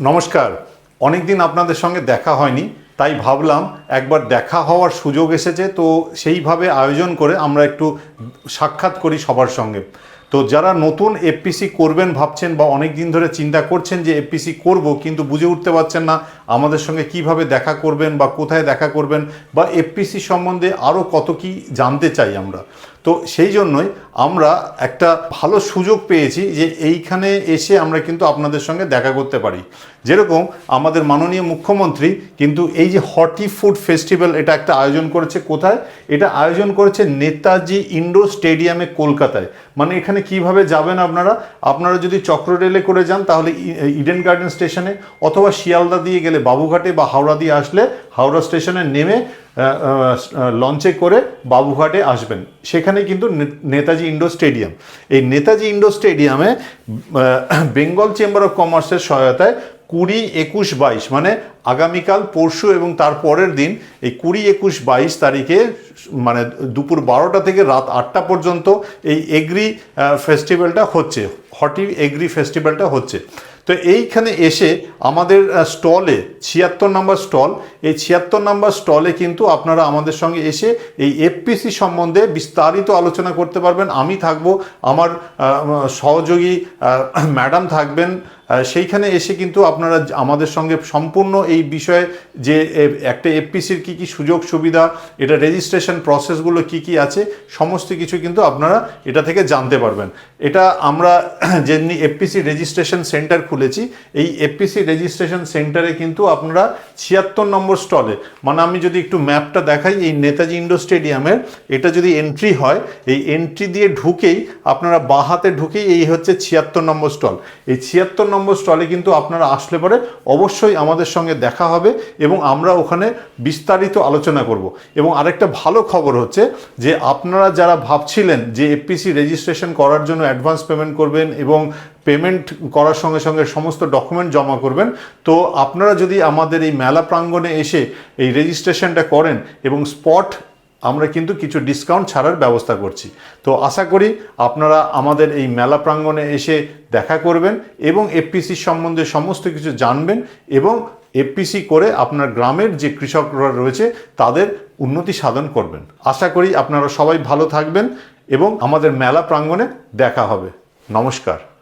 নমস্কার। অনেকদিন আপনাদের সঙ্গে দেখা হয়নি, তাই ভাবলাম একবার দেখা হওয়ার সুযোগ এসেছে, তো সেইভাবে আয়োজন করে আমরা একটু সাক্ষাৎ করি সবার সঙ্গে। তো যারা নতুন এফপিসি করবেন ভাবছেন বা অনেক দিন ধরে চিন্তা করছেন যে এফপিসি করব, কিন্তু বুঝে উঠতে পারছেন না আমাদের সঙ্গে কীভাবে দেখা করবেন বা কোথায় দেখা করবেন বা এফপিসি সম্বন্ধে আরও কত কি জানতে চাই আমরা। তো সেই জন্যই আমরা একটা ভালো সুযোগ পেয়েছি যে এইখানে এসে আমরা কিন্তু আপনাদের সঙ্গে দেখা করতে পারি। যেরকম আমাদের মাননীয় মুখ্যমন্ত্রী কিন্তু এই যে হটি ফুড ফেস্টিভ্যাল এটা একটা আয়োজন করেছে কোথায়? এটা আয়োজন করেছে নেতাজি ইন্ডোর স্টেডিয়ামে কলকাতায়। মানে এখানে কীভাবে যাবেন আপনারা? আপনারা যদি চক্র রেলে করে যান, তাহলে ইডেন গার্ডেন স্টেশনে অথবা শিয়ালদা দিয়ে গেলে বাবুঘাটে বা হাওড়া দিয়ে আসলে হাওড়া স্টেশনে নেমে লঞ্চে করে বাবুঘাটে আসবেন। সেখানে কিন্তু নেতাজি ইন্ডোর স্টেডিয়াম। এই নেতাজি ইন্ডোর স্টেডিয়ামে বেঙ্গল চেম্বার অফ কমার্সের সহায়তায় কুড়ি, একুশ, বাইশ মানে আগামীকাল, পরশু এবং তার পরের দিন এই কুড়ি একুশ বাইশ তারিখে মানে দুপুর বারোটা থেকে রাত আটটা পর্যন্ত এই এগ্রি ফেস্টিভ্যালটা হচ্ছে, হটি এগ্রি ফেস্টিভ্যালটা হচ্ছে। তো এইখানে এসে আমাদের স্টলে, ছিয়াত্তর নম্বর স্টল, এই ছিয়াত্তর নম্বর স্টলে কিন্তু আপনারা আমাদের সঙ্গে এসে এই এফপিসি সম্বন্ধে বিস্তারিত আলোচনা করতে পারবেন। আমি থাকব, আমার সহযোগী ম্যাডাম থাকবেন সেইখানে এসে কিন্তু আপনারা আমাদের সঙ্গে সম্পূর্ণ এই বিষয়ে যে একটা এফপিসির কী কী সুযোগ সুবিধা, এটা রেজিস্ট্রেশন প্রসেসগুলো কি কি আছে, সমস্ত কিছু কিন্তু আপনারা এটা থেকে জানতে পারবেন। এটা আমরা যেমনি এফপিসি রেজিস্ট্রেশন সেন্টার খুলেছি, এই এফপিসি রেজিস্ট্রেশন সেন্টারে কিন্তু আপনারা ছিয়াত্তর নম্বর স্টলে মানে আমি যদি একটু ম্যাপটা দেখাই, এই নেতাজি ইন্ডোর স্টেডিয়ামের, এটা যদি এন্ট্রি হয়, এই এন্ট্রি দিয়ে ঢুকেই আপনারা বাঁ হাতে ঢুকেই এই হচ্ছে ছিয়াত্তর নম্বর স্টল এই ছিয়াত্তর নম্বর স্টলে কিন্তু আপনারা আসলে পরে অবশ্যই আমাদের সঙ্গে দেখা হবে এবং আমরা ওখানে বিস্তারিত আলোচনা করব। এবং আরেকটা ভালো খবর হচ্ছে যে আপনারা যারা ভাবছিলেন যে এফপিসি রেজিস্ট্রেশন করার জন্য অ্যাডভান্স পেমেন্ট করবেন এবং পেমেন্ট করার সঙ্গে সঙ্গে সমস্ত ডকুমেন্ট জমা করবেন, তো আপনারা যদি আমাদের এই মেলা প্রাঙ্গণে এসে এই রেজিস্ট্রেশনটা করেন এবং স্পট আমরা কিন্তু কিছু ডিসকাউন্ট ছাড়ার ব্যবস্থা করছি। তো আশা করি আপনারা আমাদের এই মেলা প্রাঙ্গণে এসে দেখা করবেন এবং এফপিসি সম্বন্ধে সমস্ত কিছু জানবেন এবং এফপিসি করে আপনার গ্রামের যে কৃষকরা রয়েছে তাদের উন্নতি সাধন করবেন। আশা করি আপনারা সবাই ভালো থাকবেন এবং আমাদের মেলা প্রাঙ্গণে দেখা হবে। নমস্কার।